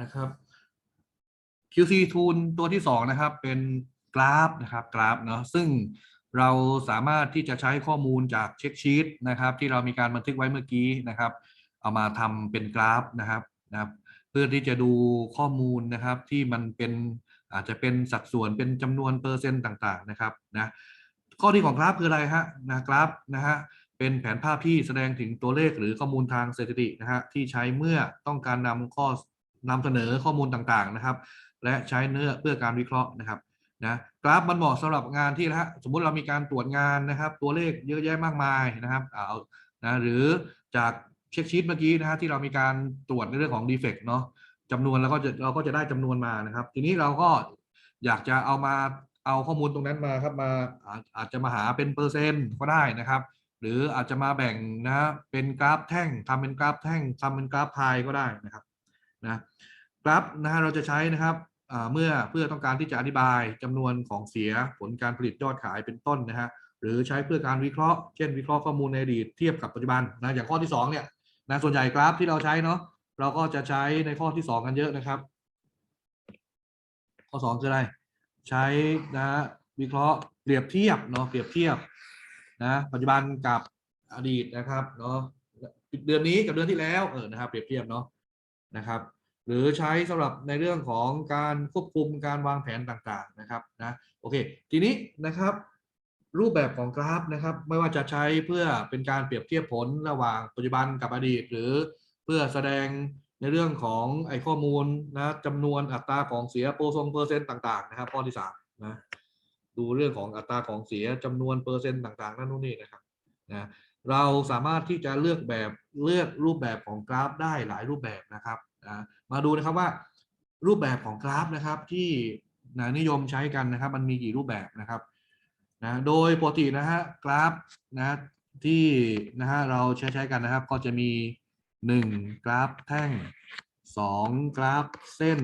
นะครับ QC tool ตัวที่สองนะครับ เป็นกราฟนะครับกราฟเนาะซึ่งเราสามารถที่จะใช้ข้อมูลจากเช็คชีตนะครับ ที่เรามีการบันทึกไว้เมื่อกี้นะครับ เอามาทำเป็นกราฟนะครับนะครับ เพื่อที่จะดูข้อมูลนะครับที่มันเป็นอาจจะเป็นสัดส่วนเป็นจำนวนเปอร์เซ็นต์ต่าง ๆ นะครับนะข้อดีของกราฟคืออะไรฮะนะกราฟนะฮะเป็นแผนภาพที่แสดงถึงตัวเลขหรือข้อมูลทางสถิตินะฮะที่ใช้เมื่อต้องการนำข้อ นำเสนอข้อมูลต่างๆนะครับ และใช้เนื้อเพื่อการวิเคราะห์นะครับนะกราฟมันเหมาะสำหรับงานที่นะฮะสมมุติเรามีการตรวจงานนะครับ ตัวเลขเยอะแยะมากมายนะครับเอานะหรือจากเช็คชีตเมื่อกี้นะฮะที่เรามีการตรวจในเรื่องของดีเฟกต์เนาะจำนวนแล้วก็จะเราก็จะได้จำนวนมานะครับ ทีนี้เราก็อยากจะเอามาเอาข้อมูลตรงนั้นมาครับมาอาจจะมาหาเป็นเปอร์เซ็นต์ก็ได้นะครับ หรืออาจจะมาแบ่งนะฮะเป็นกราฟแท่งทำเป็นกราฟแท่งทำเป็นกราฟพายก็ได้นะครับ นะกราฟนะฮะเราจะใช้นะครับเมื่อเพื่อต้องการที่จะอธิบายจำนวนของเสียผลการผลิตยอดขายเป็นต้นนะฮะหรือใช้เพื่อการวิเคราะห์เช่นวิเคราะห์ข้อมูลในอดีตเทียบกับปัจจุบันนะอย่างข้อที่สองเนี่ยนะส่วนใหญ่กราฟที่เราใช้เนาะเราก็จะใช้ในข้อที่สองกันเยอะนะครับ ข้อสองคืออะไร ใช้นะฮะวิเคราะห์เปรียบเทียบเนาะเปรียบเทียบนะปัจจุบันกับอดีตนะครับเนาะเดือนนี้กับเดือนที่แล้วเออนะครับเปรียบเทียบเนาะ นะครับ หรือใช้สำหรับในเรื่องของการควบคุมการวางแผนต่างๆนะครับนะโอเค ทีนี้นะครับรูปแบบของกราฟนะครับ ไม่ว่าจะใช้เพื่อเป็นการเปรียบเทียบผลระหว่างปัจจุบันกับอดีต หรือเพื่อแสดงในเรื่องของไอ้ข้อมูลนะจำนวนอัตราของเสียโปรซงเปอร์เซ็นต์ต่างๆนะครับข้อที่สามนะดูเรื่องของอัตราของเสียจำนวนเปอร์เซ็นต์ต่างๆนั่นนู่นนี่นะครับนะ เราสามารถที่จะเลือกแบบเลือกรูปแบบของกราฟได้หลายรูปแบบนะครับนะมาดูนะครับว่ารูปแบบของกราฟนะครับที่นะนิยมใช้กันนะครับ มันมีกี่รูปแบบนะครับนะโดยปกตินะฮะกราฟนะที่นะฮะเราใช้ใช้กันนะครับ ก็จะมี 1 กราฟแท่ง 2 กราฟเส้น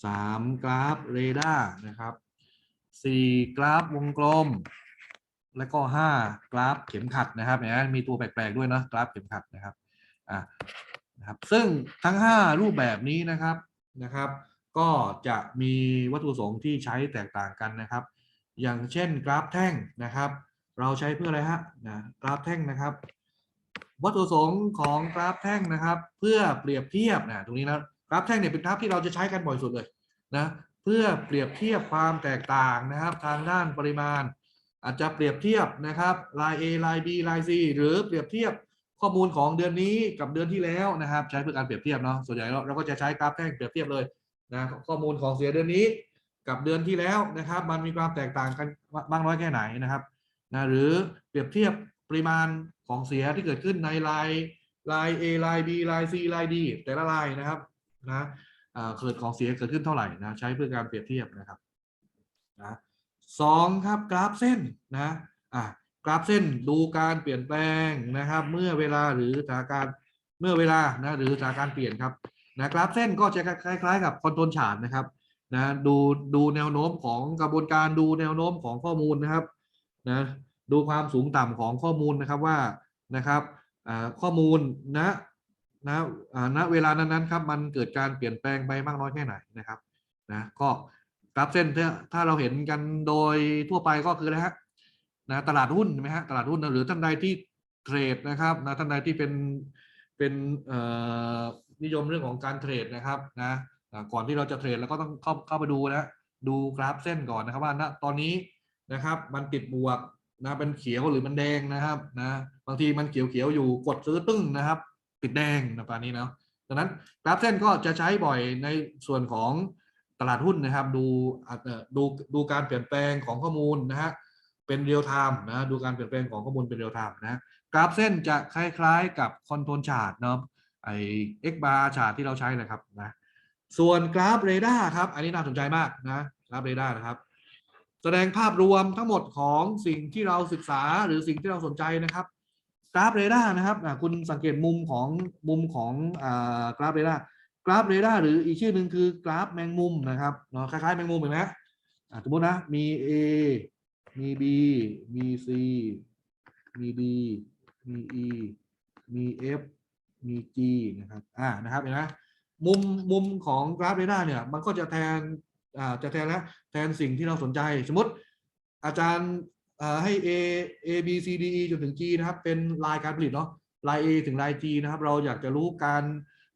3 กราฟเรดาร์นะครับ 4 กราฟวงกลม และก็5กราฟเข็มขัดนะครับเนี่ยมีตัวแปลกๆด้วยเนะกราฟเข็มขัดนะครับอะนะครับซึ่งทั้ง 5 รูปแบบนี้นะครับนะครับ ก็จะมีวัตถุประสงค์ที่ใช้แตกต่างกันนะครับ อย่างเช่นกราฟแท่งนะครับ เราใช้เพื่ออะไรฮะนะกราฟแท่งนะครับ วัตถุประสงค์ของกราฟแท่งนะครับ เพื่อเปรียบเทียบนะตรงนี้นะกราฟแท่งเนี่ยเป็นกราฟที่เราจะใช้กันบ่อยสุดเลยนะเพื่อเปรียบเทียบความแตกต่างนะครับ ทางด้านปริมาณ อาจจะเปรียบเทียบนะครับลาย A ลาย B ลาย C หรือเปรียบเทียบข้อมูลของเดือนนี้กับเดือนที่แล้วนะครับ ใช้เพื่อการเปรียบเทียบเนาะส่วนใหญ่เราเราก็จะใช้กราฟแท่งเปรียบเทียบเลยนะข้อมูลของเสียเดือนนี้กับเดือนที่แล้วนะครับ มันมีความแตกต่างกันมากน้อยแค่ไหนนะครับนะหรือเปรียบเทียบปริมาณของเสียที่เกิดขึ้นในลายลาย A ลาย B ลาย C ลาย D แต่ละลายนะครับนะอ่าเกิดของเสียเกิดขึ้นเท่าไหร่นะใช้เพื่อการเปรียบเทียบนะครับนะ สองครับกราฟเส้นนะอ่ากราฟเส้นดูการเปลี่ยนแปลงนะครับ เมื่อเวลาหรือสถานการณ์เมื่อเวลานะหรือสถานการณ์เปลี่ยนครับนะกราฟเส้นก็จะคล้าย ๆ กับคอนโทรลชาร์ตนะครับนะดูดูแนวโน้มของกระบวนการดูแนวโน้มของข้อมูลนะครับนะดูความสูงต่ำของข้อมูลนะครับว่านะครับอ่าข้อมูลนะนะณเวลานั้นๆครับมันเกิดการเปลี่ยนแปลงไปมากน้อยแค่ไหนนะครับนะก็ ราฟเส้นถ้าเราเห็นกันโดยทั่วไปก็คืออะไรฮะนะตลาดหุ้นใช่ไหมฮะตลาดหุ้นนะหรือท่านใดที่เทรดนะครับนะท่านใดที่เป็นเป็นเออนิยมเรื่องของการเทรดนะครับนะก่อนที่เราจะเทรดเราก็ต้องเข้าเข้าไปดูนะดูกราฟเส้นก่อนนะครับว่าณตอนนี้นะครับมันติดบวกนะเป็นเขียวหรือมันแดงนะครับนะบางทีมันเขียวเขียวอยู่กดซื้อตึ้งนะครับ ติดแดงนะประมาณนี้เนาะดังนั้นกราฟเส้นก็จะใช้บ่อยในส่วนของ ตลาดหุ้นนะครับ ดูดูดูการเปลี่ยนแปลงของข้อมูลนะฮะเป็นเรียลไทม์นะดูการเปลี่ยนแปลงของข้อมูลเป็นเรียลไทม์นะกราฟเส้นจะคล้ายๆกับคอนโทรลชาร์ตเนาะไอ X bar ชาร์ตที่เราใช้นะครับนะส่วนกราฟเรดาร์ครับ อันนี้น่าสนใจมากนะกราฟเรดาร์นะครับ แสดงภาพรวมทั้งหมดของสิ่งที่เราศึกษาหรือสิ่งที่เราสนใจนะครับกราฟเรดาร์นะครับคุณสังเกตมุมของมุมของอกราฟเรดาร์ กราฟเรดาร์หรืออีกชื่อหนึ่งคือกราฟแมงมุมนะครับเนาะคล้ายๆแมงมุมเห็นไหมอะสมมตินะมี A มี B มี C มี D มี E มี F มี G นะครับอ่านะครับเห็นไหมมุมมุมของกราฟเรดาร์เนี่ย มันก็จะแทนอ่าจะแทนแล้วแทนสิ่งที่เราสนใจ สมมติอาจารย์อ่าให้ A A B C D E จนถึง G นะครับ เป็นลายการผลิตเนาะลาย A ถึงลาย G นะครับ เราอยากจะรู้การ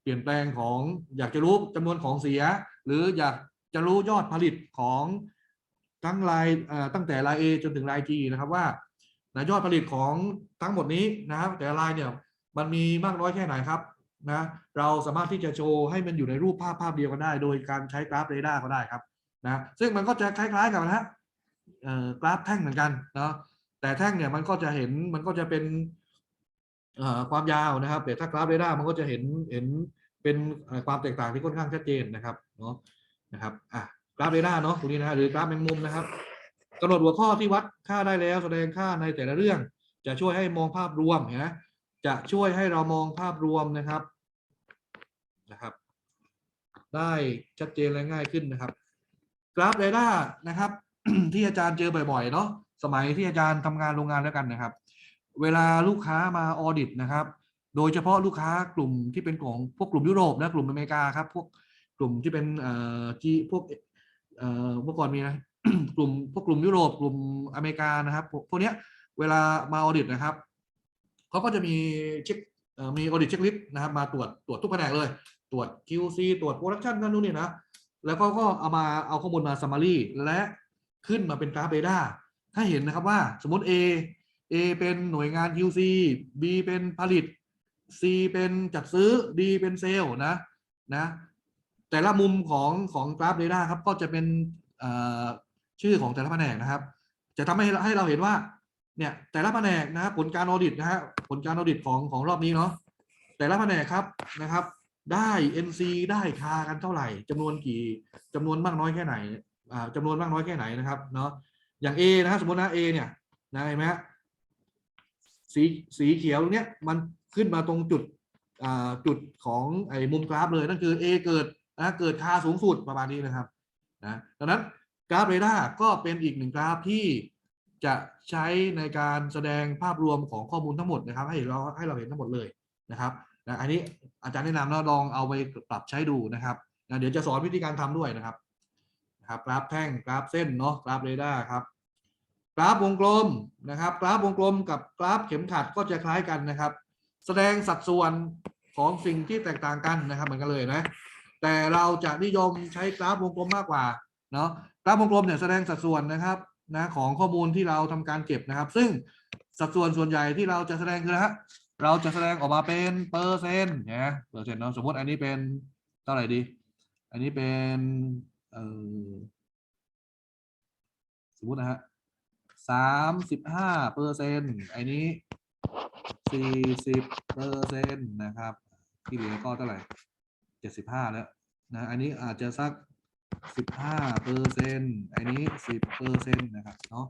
เปลี่ยนแปลงของอยากจะรู้จำนวนของเสีย หรืออยากจะรู้ยอดผลิตของทั้งลายเอ่ตั้งแต่ลาย A จนถึงลาย G นะครับว่านะยอดผลิตของทั้งหมดนี้นะครับ แต่ละรายเนี่ยมันมีมากน้อยแค่ไหนครับนะเราสามารถที่จะโชว์ให้มันอยู่ในรูปภาพภาพเดียวกันได้ โดยการใช้กราฟเรดาร์ก็ได้ครับนะซึ่งมันก็จะคล้าย ๆ กับนะฮะกราฟแท่งเหมือนกันเนาะแต่แท่งเนี่ยมันก็จะเห็นมันก็จะเป็น ความยาวนะครับ แต่ถ้ากราฟเรดาร์มันก็จะเห็นเห็นเป็นความแตกต่างที่ค่อนข้างชัดเจนนะครับเนาะนะครับอะกราฟเรดาร์เนาะตรงนี้นะฮะหรือกราฟแมงมุมนะครับกำหนดหัวข้อที่วัดค่าได้แล้วแสดงค่าในแต่ละเรื่อง จะช่วยให้มองภาพรวมเห็นะจะช่วยให้เรามองภาพรวมนะครับนะครับ ได้ชัดเจนและง่ายขึ้นนะครับ กราฟเรดาร์นะครับ ที่อาจารย์เจอบ่อยๆเนาะสมัยที่อาจารย์ทำงานโรงงานแล้วกันนะครับ เวลาลูกค้ามาออดิตนะครับ โดยเฉพาะลูกค้ากลุ่มที่เป็นของพวกกลุ่มยุโรปนะกลุ่มอเมริกาครับ พวกกลุ่มที่เป็นเอ่อที่พวกเอ่อเมื่อก่อนมีนะกลุ่มพวกกลุ่มยุโรปกลุ่มอเมริกานะครับพวกพวกเนี้ยเวลามาออดิตนะครับเขาก็จะมีเช็คเอ่อมีออดิตเช็คลิสต์นะครับมาตรวจตรวจทุกแผนกเลย ตรวจ QC ตรวจโปรดักชันนั่นนู่นนี่นะแล้วก็ก็เอามาเอาข้อมูลมา summary และขึ้นมาเป็นกราฟเรดาถ้าเห็นนะครับว่าสมมติ A A เป็นหน่วยงาน QC B เป็นผลิต C เป็นจัดซื้อ D เป็นเซลล์นะนะแต่ละมุมของของกราฟเรดาร์ครับก็จะเป็นชื่อของแต่ละแผนกนะครับ จะทำให้ให้เราเห็นว่าเนี่ยแต่ละแผนกนะครับผลการออดิตนะฮะผลการออดิตของของรอบนี้เนาะแต่ละแผนกครับนะครับ ได้ NC ได้คากันเท่าไหร่จำนวนกี่จำนวนมากน้อยแค่ไหนอ่าจำนวนมากน้อยแค่ไหนนะครับเนาะอย่าง A นะครับสมมตินะ A เนี่ยนะเห็นไหมฮะ สีสีเขียวเนี้ยมันขึ้นมาตรงจุดจุดของไอ้มุมกราฟเลยนั่นคือ A เกิดนะเกิดคาสูงสุดประมาณนี้นะครับนะดังนั้นกราฟเรดาร์ก็เป็นอีกหนึ่งกราฟที่จะใช้ในการแสดงภาพรวมของข้อมูลทั้งหมดนะครับ ให้เราให้เราเห็นทั้งหมดเลยนะครับนะอันนี้อาจารย์แนะนำนะลองเอาไปปรับใช้ดูนะครับนะเดี๋ยวจะสอนวิธีการทำด้วยนะครับนะครับ กราฟแท่งกราฟเส้นเนาะกราฟเรดาร์ครับ กราฟวงกลมนะครับ กราฟวงกลมกับกราฟเข็มขัดก็จะคล้ายกันนะครับ แสดงสัดส่วนของสิ่งที่แตกต่างกันนะครับเหมือนกันเลยนะ แต่เราจะนิยมใช้กราฟวงกลมมากกว่าเนาะกราฟวงกลมเนี่ยแสดงสัดส่วนนะครับนะของข้อมูลที่เราทำการเก็บนะครับ ซึ่งสัดส่วนส่วนใหญ่ที่เราจะแสดงคือนะฮะเราจะแสดงออกมาเป็นเปอร์เซ็นต์นะเปอร์เซ็นต์เนาะสมมติอันนี้เป็นเท่าไหร่ดี อันนี้เป็นเออสมมตินะฮะ สามสิบห้าเปอร์เซ็นต์ไอันนี้สี่สิบเปอร์เซ็นต์นะครับ ที่เหลือก็เท่าไหร่เจ็ดสิบห้าแล้วนะอันนี้อาจจะสักสิบห้าเปอร์เซ็นต์อันนี้สิบเปอร์เซ็นต์นะครับเนาะ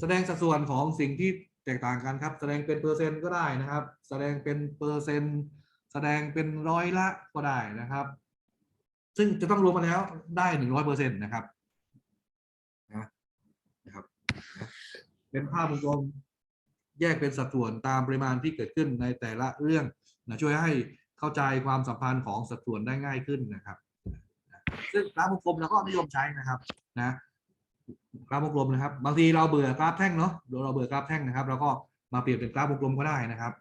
แสดงสัดส่วนของสิ่งที่แตกต่างกันครับ แสดงเป็นเปอร์เซ็นต์ก็ได้นะครับ แสดงเป็นเปอร์เซ็นต์แสดงเป็นร้อยละก็ได้นะครับ ซึ่งจะต้องรวมมาแล้วได้หนึ่งร้อยเปอร์เซ็นต์นะครับนะครับ เป็นภาพวงกลมแยกเป็นสัดส่วนตามปริมาณที่เกิดขึ้นในแต่ละเรื่องนะช่วยให้เข้าใจความสัมพันธ์ของสัดส่วนได้ง่ายขึ้นนะครับ ซึ่งกราฟวงกลมเราก็นิยมใช้นะครับนะกราฟวงกลมนะครับ บางทีเราเบื่อกราฟแท่งเนาะเราเบื่อกราฟแท่งนะครับ เราก็มาเปลี่ยนเป็นกราฟวงกลมก็ได้นะครับ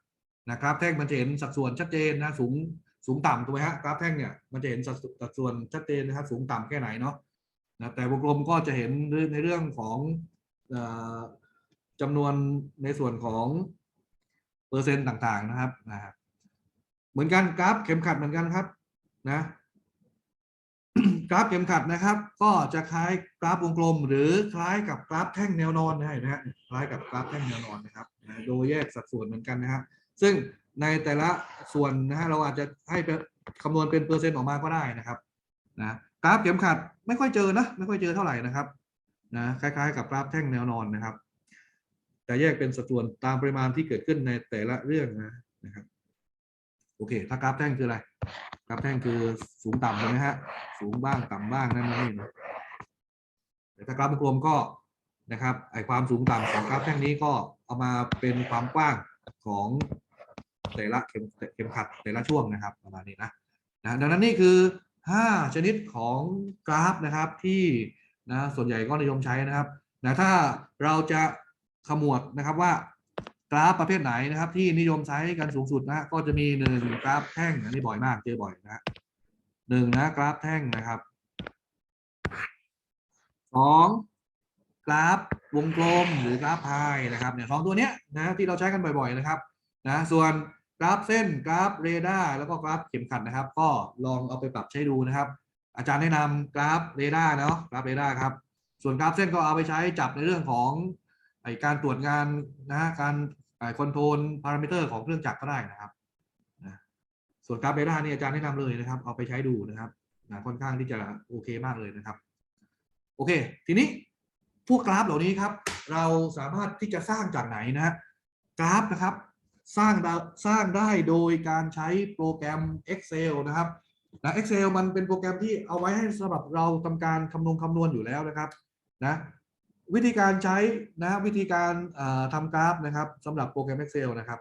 นะกราฟแท่งมันจะเห็นสัดส่วนชัดเจนนะสูงสูงต่ำถูกไหมฮะกราฟแท่งเนี่ยมันจะเห็นสัดส่วนชัดเจนนะครับสูงต่ำแค่ไหนเนาะนะแต่วงกลมก็จะเห็นในเรื่องของ จำนวนในส่วนของเปอร์เซ็นต์ต่างๆนะครับนะครับ เหมือนกันกราฟเข็มขัดเหมือนกันครับนะกราฟเข็มขัดนะครับ ก็จะคล้ายกราฟวงกลม หรือคล้ายกับกราฟแท่งแนวนอนนะฮะคล้ายกับกราฟแท่งแนวนอนนะครับนะโดยแยกสัดส่วนเหมือนกันนะครับซึ่งในแต่ละส่วนนะฮะเราอาจจะให้คำนวณเป็นเปอร์เซ็นต์ออกมาก็ได้นะครับนะกราฟเข็มขัดไม่ค่อยเจอนะไม่ค่อยเจอเท่าไหร่นะครับนะคล้ายๆ กับกราฟแท่งแนวนอนนะครับ แต่แยกเป็นสัดส่วนตามปริมาณที่เกิดขึ้นในแต่ละเรื่องนะนะครับโอเค ถ้ากราฟแท่งคืออะไรกราฟแท่งคือสูงต่ำใช่ไหมฮะสูงบ้างต่ำบ้างนั่นนี่นะแต่ถ้ากราฟวงกลมก็นะครับไอความสูงต่ำของกราฟแท่งนี้ก็เอามาเป็นความกว้างของแต่ละเข็มเข็มขัดแต่ละช่วงนะครับประมาณนี้นะนะดังนั้นนี่คือ 5 ชนิดของกราฟนะครับที่นะส่วนใหญ่ก็นิยมใช้นะครับนะถ้าเราจะ ขมวดนะครับว่ากราฟประเภทไหนนะครับ ที่นิยมใช้กันสูงสุดนะก็จะมีหนึ่งกราฟแท่งอันนี้บ่อยมากเจอบ่อยนะฮะหนึ่งนะกราฟแท่งนะครับสองกราฟวงกลมหรือกราฟพายนะครับเนี่ยสองตัวเนี้ยนะที่เราใช้กันบ่อยๆนะครับนะส่วนกราฟเส้นกราฟเรดาร์แล้วก็กราฟเข็มขัดนะครับ ก็ลองเอาไปปรับใช้ดูนะครับ อาจารย์แนะนำกราฟเรดาร์เนาะกราฟเรดาร์ครับส่วนกราฟเส้นก็เอาไปใช้จับในเรื่องของ ไอการตรวจงานนะการคอนโทรลพารามิเตอร์ของเครื่องจักรก็ได้นะครับนะส่วนกราฟเรดานี่อาจารย์แนะนำเลยนะครับ เอาไปใช้ดูนะครับนะค่อนข้างที่จะโอเคมากเลยนะครับ โอเค ทีนี้พวกกราฟเหล่านี้ครับ เราสามารถที่จะสร้างจากไหนนะฮะกราฟนะครับ สร้างสร้างได้โดยการใช้โปรแกรม Excel นะครับนะ Excel มันเป็นโปรแกรมที่เอาไว้ให้สำหรับเราทำการคำนวณคำนวณอยู่แล้วนะครับนะ วิธีการใช้นะวิธีการทำกราฟนะครับสำหรับโปรแกรม Excel นะครับ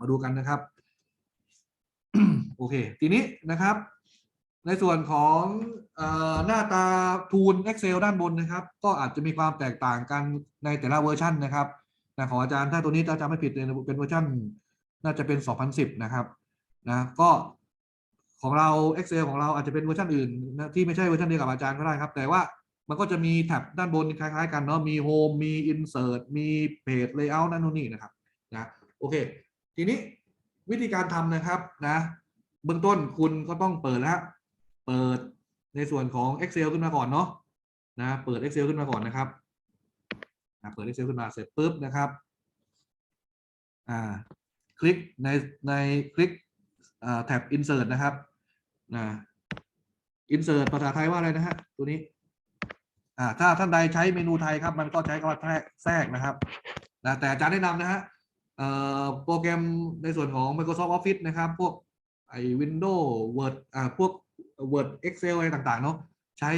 มาดูกันนะครับ โอเค ทีนี้นะครับ ในส่วนของอหน้าตาทูล Excel ด้านบนนะครับ ก็อาจจะมีความแตกต่างกันในแต่ละเวอร์ชันนะครับนะของอาจารย์ถ้าตัวนี้ถ้าจำไม่ผิดเนี่ยเป็นเวอร์ชันน่าจะเป็น 2010 นะครับนะก็ของเรา Excel ของเราอาจจะเป็นเวอร์ชันอื่นนะที่ไม่ใช่เวอร์ชันเดียวกับอาจารย์ก็ได้ครับ แต่ว่า มันก็จะมีแท็บด้านบนคล้าย ๆ กันเนาะมี Home มี Insert มี Page Layout นั่นนู่นนี่นะครับนะโอเค ทีนี้วิธีการทำนะครับนะเบื้องต้นคุณก็ต้องเปิดแล้วเปิดในส่วนของ Excel ขึ้นมาก่อนเนาะนะเปิด Excel ขึ้นมาก่อนนะครับนะเปิด Excel ขึ้นมาเสร็จปุ๊บนะครับอ่าคลิกในในคลิกอ่าแท็บ Insert นะครับนะ Insert ภาษาไทยว่าอะไรนะฮะตัวนี้ อ่าถ้าท่านใดใช้เมนูไทยครับ มันก็ใช้คำว่าแทรกนะครับนะแต่อาจารย์แนะนำนะฮะเอ่อโปรแกรมในส่วนของ Microsoft Office นะครับ พวกไอ้ Windows Word อ่าพวก Word Excel อะไรต่างๆเนาะใช้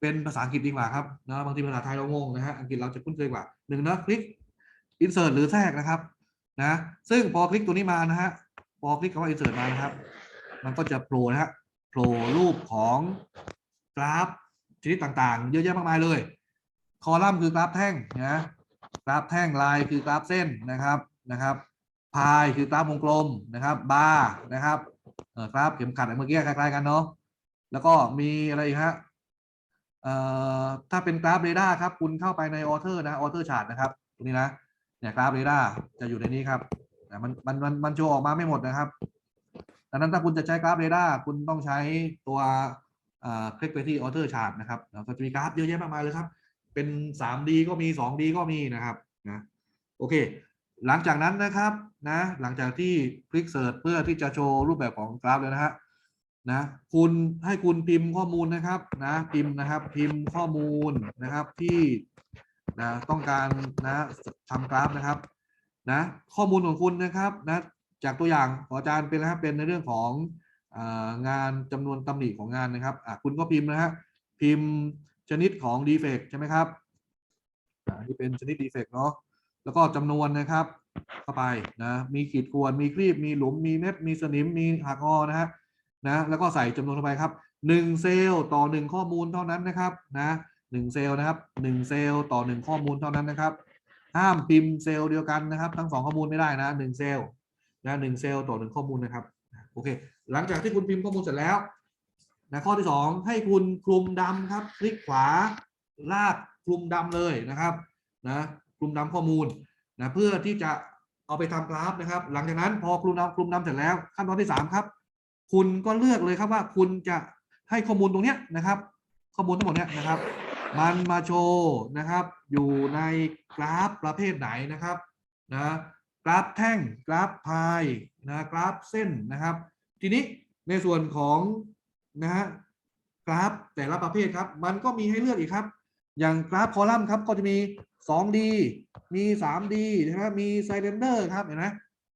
เป็นภาษาอังกฤษดีกว่าครับนะบางทีภาษาไทยเรางงนะฮะอังกฤษเราจะคุ้นเคยกว่าหนึ่งนะคลิก insert หรือแทรกนะครับนะซึ่งพอคลิกตัวนี้มานะฮะพอคลิกคำว่า insert มานะครับ มันก็จะโผล่นะฮะโผล่รูปของกราฟ ชนิดต่างๆ เยอะแยะมากมายเลย คอลัมน์คือกราฟแท่งนะกราฟแท่งลายคือกราฟเส้นนะครับนะครับพายคือกราฟวงกลมนะครับบาร์นะครับเออกราฟเข็มขัดเมื่อกี้คล้ายๆกันเนาะแล้วก็มีอะไรอีกฮะเอ่อถ้าเป็นกราฟเรดาร์ครับ คุณเข้าไปในออเทอร์นะออเทอร์ชาร์ตนะครับตรงนี้นะเนี่ยกราฟเรดาร์จะอยู่ในนี้ครับมันมันมันมันโชว์ออกมาไม่หมดนะครับดังนั้นถ้าคุณจะใช้กราฟเรดาร์คุณต้องใช้ตัว คลิกไปที่ออเทอร์ชาร์ตนะครับแล้วก็จะมีกราฟเยอะแยะมากมายเลยครับ เป็น 3D ก็มี 2D ก็มีนะครับนะโอเค หลังจากนั้นนะครับนะ หลังจากที่คลิกเสิร์ชเพื่อที่จะโชว์รูปแบบของกราฟแล้วนะฮะนะคุณให้คุณพิมพ์ข้อมูลนะครับนะพิมพ์นะครับพิมพ์ข้อมูลนะครับที่นะต้องการนะทำกราฟนะครับนะข้อมูลของคุณนะครับนะจากตัวอย่างของอาจารย์เป็นนะครับเป็นในเรื่องของ งานจำนวนตำหนิของงานนะครับคุณก็พิมพ์นะฮะพิมพ์ชนิดของ defect ใช่ไหมครับนี่เป็นชนิด defect เนาะแล้วก็จำนวนนะครับเข้าไปนะมีขีดข่วนมีครีบมีหลุมมีเม็ดมีสนิมมีหักงอนะฮะนะแล้วก็ใส่จำนวนเข้าไปครับหนึ่งเซลล์ต่อหนึ่งข้อมูลเท่านั้นนะครับนะหนึ่งเซลล์นะครับหนึ่งเซลล์ต่อหนึ่งข้อมูลเท่านั้นนะครับห้ามพิมพ์เซลล์เดียวกันนะครับ ทั้งสองข้อมูลไม่ได้นะหนึ่งเซลล์นะหนึ่งเซลล์ต่อหนึ่งข้อมูลนะครับ โอเค หลังจากที่คุณพิมพ์ข้อมูลเสร็จแล้วนะข้อที่สองให้คุณคลุมดำครับ คลิกขวาลากคลุมดำเลยนะครับนะคลุมดำข้อมูลนะเพื่อที่จะเอาไปทำกราฟนะครับ หลังจากนั้นพอคลุมนำคลุมนำเสร็จแล้วขั้นตอนที่สามครับ คุณก็เลือกเลยครับว่าคุณจะให้ข้อมูลตรงเนี้ยนะครับ ข้อมูลทั้งหมดเนี้ยนะครับ มันมาโชว์นะครับ อยู่ในกราฟประเภทไหนนะครับนะ กราฟแท่งกราฟพายนะกราฟเส้นนะครับ ทีนี้ในส่วนของนะฮะกราฟแต่ละประเภทครับ มันก็มีให้เลือกอีกครับ อย่างกราฟคอลัมน์ครับก็จะมี 2D มี 3D นะครับมีไซเ e นเดอร์ครับเห็นไหม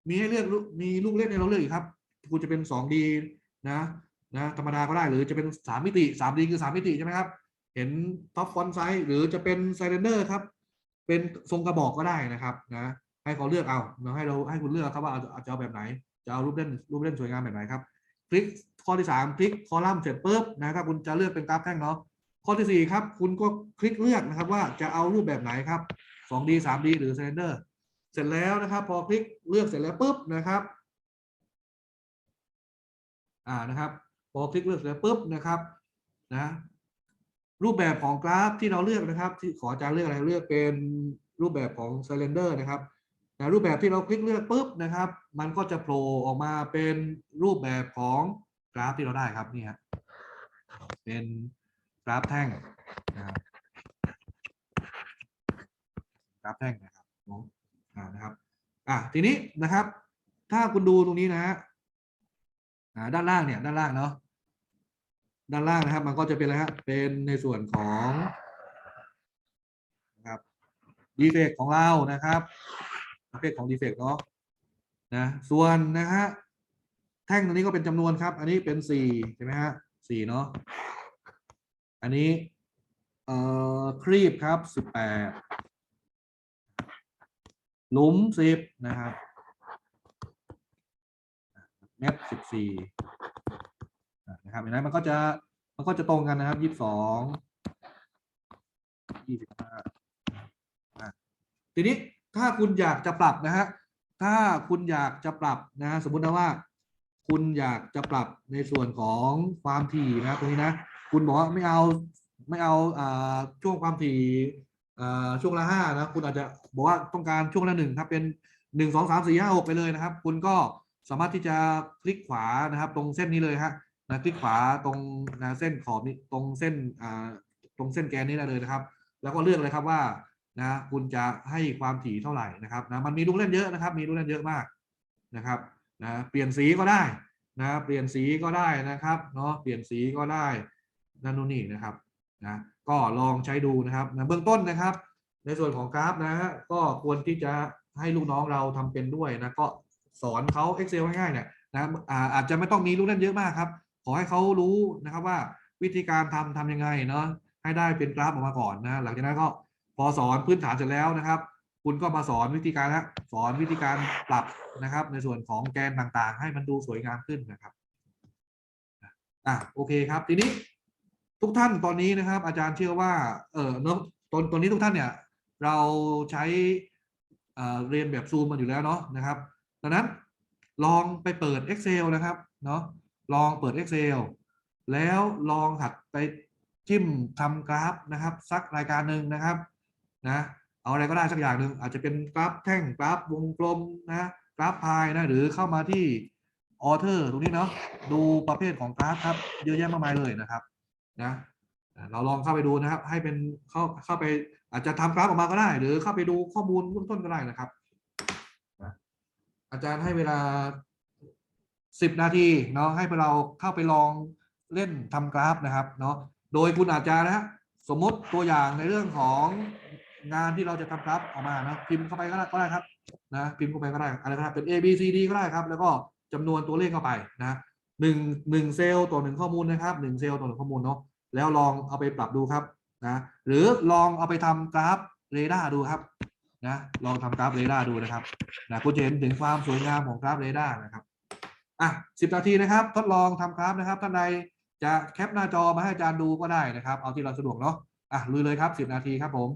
มีให้เลือกมีลูกเล่นให้เราเลือกอีกครับคุณจะเป็น 2D นะนะธรรมดาก็ได้หรือจะเป็น 3 มิติ 3D คือ 3 มิติใช่ไหมครับ เห็นท็อปฟอนต์ไซส์หรือจะเป็นไซเ e นเดอร์ครับ เป็นทรงกระบอกก็ได้นะครับนะ ให้เขาเลือกเอาเราให้เราให้คุณเลือกครับว่าจะเอาแบบไหน จะเอารูปเล่นรูปเล่นสวยงามแบบไหนครับ คลิกข้อที่สามคลิกคอลัมน์เสร็จปุ๊บนะถ้าคุณจะเลือกเป็นกราฟแท่งเนาะข้อที่สี่ครับคุณก็คลิกเลือกนะครับว่าจะเอารูปแบบไหนครับ 2D 3D หรือ Slender เสร็จแล้วนะครับ พอคลิกเลือกเสร็จแล้วปุ๊บนะครับอ่านะครับ พอคลิกเลือกเสร็จแล้วปุ๊บนะครับนะรูปแบบของกราฟที่เราเลือกนะครับ ที่ขออาจารย์เลือกอะไรเลือกเป็นรูปแบบของ Slender นะครับ นะรูปแบบที่เราคลิกเลือกปุ๊บนะครับ มันก็จะโผล่ออกมาเป็นรูปแบบของกราฟที่เราได้ครับนี่ฮะเป็นกราฟแท่งนะครับกราฟแท่งนะครับนะอ่านะครับอะทีนี้นะครับ ถ้าคุณดูตรงนี้นะฮะอ่าด้านล่างเนี่ยด้านล่างเนาะด้านล่างนะครับ มันก็จะเป็นอะไรฮะเป็นในส่วนของนะครับดีเฟกของเรานะครับ ประเภทของดีเฟกเนาะนะส่วนนะฮะแท่งตัวนี้ก็เป็นจำนวนครับ อันนี้เป็นสี่ใช่ไหมฮะสี่เนาะอันนี้เอ่อครีบครับสิบแปดหลุมสิบนะครับเม็ดสิบสี่นะครับเห็นไหมมันก็จะมันก็จะตรงกันนะครับยี่สิบสองยี่สิบห้าทีนี้ ถ้าคุณอยากจะปรับนะฮะถ้าคุณอยากจะปรับนะฮะสมมุตินะว่า คุณอยากจะปรับในส่วนของความถี่นะตรงนี้นะ คุณบอกว่าไม่เอาไม่เอาอช่วงความถี่ช่วงละห้านะ คุณอาจจะบอกว่าต้องการช่วงละหนึ่งครับเป็นหนึ่งสองสามสี่ห้าหกไปเลยนะครับ คุณก็สามารถที่จะคลิกขวานะครับ ตรงเส้นนี้เลยฮะนะคลิกขวาตรงนะเส้นขอบนี้ตรงเส้นตรงเส้นแกนนี้ได้เลยนะครับ แล้วก็เลือกเลยครับว่า นะคุณจะให้ความถี่เท่าไหร่นะครับนะมันมีลูกเล่นเยอะนะครับ มีลูกเล่นเยอะมากนะครับนะเปลี่ยนสีก็ได้นะเปลี่ยนสีก็ได้นะครับเนาะเปลี่ยนสีก็ได้นั่นนู่นนี่นะครับนะก็ลองใช้ดูนะครับนะเบื้องต้นนะครับ ในส่วนของกราฟนะฮะก็ควรที่จะให้ลูกน้องเราทำเป็นด้วยนะก็สอนเขา Excel ง่ายๆเนี่ยนะอาอาจจะไม่ต้องมีลูกเล่นเยอะมากครับ ขอให้เขารู้นะครับว่าวิธีการทำทำยังไงเนาะให้ได้เป็นกราฟออกมาก่อนนะหลังจากนั้นก็ พอสอนพื้นฐานเสร็จแล้วนะครับ คุณก็มาสอนวิธีการนะสอนวิธีการปรับนะครับ ในส่วนของแกนต่างๆ ให้มันดูสวยงามขึ้นนะครับอะโอเคครับ ทีนี้ทุกท่านตอนนี้นะครับ อาจารย์เชื่อว่า เออเนอะตอนตอนนี้ทุกท่านเนี่ย เราใช้เอ่อเรียนแบบซูมมาอยู่แล้วเนาะนะครับดังนั้นลองไปเปิด Excel นะครับเนาะลองเปิด Excel แล้วลองหัดไปจิ้มทำกราฟนะครับ สักรายการหนึ่งนะครับ นะเอาอะไรก็ได้สักอย่างหนึ่งอาจจะเป็นกราฟแท่งกราฟวงกลมนะกราฟพายนะหรือเข้ามาที่ออเทอร์ตรงนี้เนาะดูประเภทของกราฟครับเยอะแยะมากมายเลยนะครับนะเราลองเข้าไปดูนะครับ ให้เป็นเข้าเข้าไปอาจจะทำกราฟออกมาก็ได้ หรือเข้าไปดูข้อมูลเบื้องต้นก็ได้นะครับอาจารย์ให้เวลาสิบนาทีเนาะให้พวกเราเข้าไปลองเล่นทำกราฟนะครับเนาะโดยคุณอาจจะนะฮะสมมติตัวอย่างในเรื่องของ งานที่เราจะทำกราฟออกมานะพิมพ์เข้าไปก็ได้ก็ได้ครับนะพิมพ์เข้าไปก็ได้อะไรก็ได้เป็น A B C D ก็ได้ครับ แล้วก็จำนวนตัวเลขเข้าไปนะหนึ่งหนึ่งเซลล์ต่อหนึ่งข้อมูลนะครับหนึ่งเซลล์ต่อหนึ่งข้อมูลเนาะแล้วลองเอาไปปรับดูครับนะหรือลองเอาไปทำกราฟเรดาร์ดูครับนะลองทำกราฟเรดาร์ดูนะครับนะคุณจะเห็นถึงความสวยงามของกราฟเรดาร์นะครับอะสิบนาทีนะครับ ทดลองทำกราฟนะครับท่านใดจะแคปหน้าจอมาให้อาจารย์ดูก็ได้นะครับ เอาที่เราสะดวกเนาะอะลุยเลยครับสิบนาทีครับผม